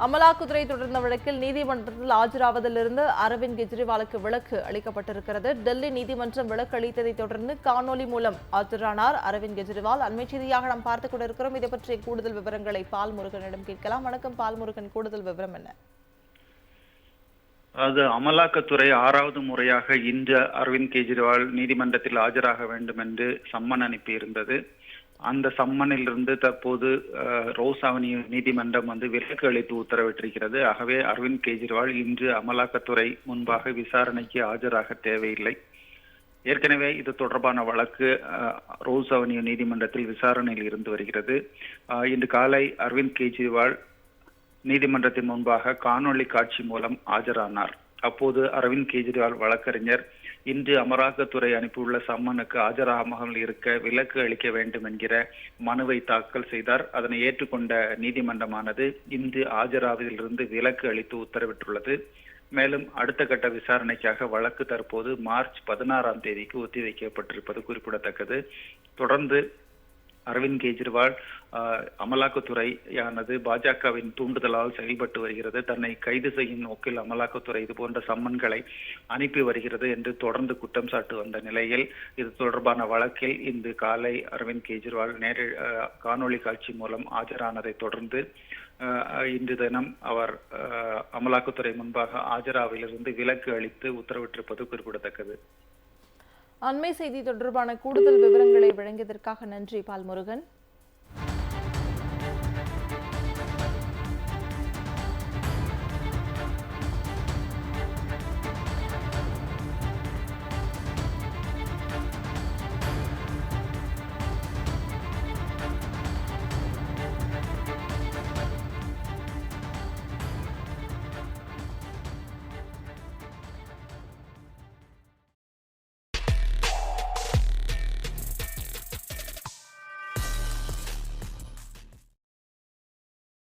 அமலாக்குதுறை தொடர்ந்த வழக்கில் நீதிமன்றத்தில் ஆஜராவதிலிருந்து அரவிந்த் கெஜ்ரிவாலுக்கு விலக்கு அளிக்கப்பட்டிருக்கிறது. டெல்லி நீதிமன்றம் விலக்கு அளித்ததை தொடர்ந்து காணொலி மூலம் ஆஜரானார். அரவிந்த் கெஜ்ரிவால் அண்மை செய்தியாக நாம் பார்த்துக் கொண்டிருக்கிறோம். இதை பற்றிய கூடுதல் விவரங்களை பால் முருகனிடம் கேட்கலாம். வணக்கம் பால்முருகன். கூடுதல் விவரம் என்ன? அது அமலாக்கத்துறை ஆறாவது முறையாக இன்று அரவிந்த் கெஜ்ரிவால் நீதிமன்றத்தில் ஆஜராக வேண்டும் என்று சம்மன் அனுப்பியிருந்தது. அந்த சம்மனிலிருந்து தற்போது ரோஸ் அவென்யூ நீதிமன்றம் வந்து விலக்கு அளித்து உத்தரவிட்டிருக்கிறது. ஆகவே அரவிந்த் கெஜ்ரிவால் இன்று அமலாக்கத்துறை முன்பாக விசாரணைக்கு ஆஜராக தேவையில்லை. ஏற்கனவே இது தொடர்பான வழக்கு ரோஸ் அவென்யூ நீதிமன்றத்தில் விசாரணையில் இருந்து வருகிறது. இன்று காலை அரவிந்த் கெஜ்ரிவால் நீதிமன்றத்தின் முன்பாக காணொளி காட்சி மூலம் ஆஜரானார். அப்போது அரவிந்த் கெஜ்ரிவால் வழக்கறிஞர் இன்று அமலாக்கத்துறை அனுப்பியுள்ள சம்மனுக்கு ஆஜராகாமல் இருக்க விலக்கு அளிக்க வேண்டும் என்கிற மனுவை தாக்கல் செய்தார். அதனை ஏற்றுக்கொண்ட நீதிமன்றமானது இன்று ஆஜராவதிலிருந்து விலக்கு அளித்து உத்தரவிட்டுள்ளது. மேலும் அடுத்த கட்ட விசாரணைக்காக வழக்கு தற்போது மார்ச் பதினாறாம் தேதிக்கு ஒத்திவைக்கப்பட்டிருப்பது குறிப்பிடத்தக்கது. தொடர்ந்து அரவிந்த் கெஜ்ரிவால் ஆஹ், அமலாக்கத்துறையானது பாஜகவின் தூண்டுதலால் செயல்பட்டு வருகிறது. தன்னை கைது செய்யும் நோக்கில் அமலாக்கத்துறை இது போன்ற சம்மன்களை அனுப்பி வருகிறது என்று தொடர்ந்து குற்றம் சாட்டு வந்த நிலையில் இது தொடர்பான வழக்கில் இன்று காலை அரவிந்த் கெஜ்ரிவால் நேர காணொலி காட்சி மூலம் ஆஜரானதை தொடர்ந்து இன்று தினம் அவர் அமலாக்கத்துறை முன்பாக ஆஜராவிலிருந்து விலக்கு அளித்து உத்தரவிட்டிருப்பது குறிப்பிடத்தக்கது. அண்மை செய்தி தொடர்பான கூடுதல் விவரங்களை வழங்கியதற்காக நன்றி பால் முருகன்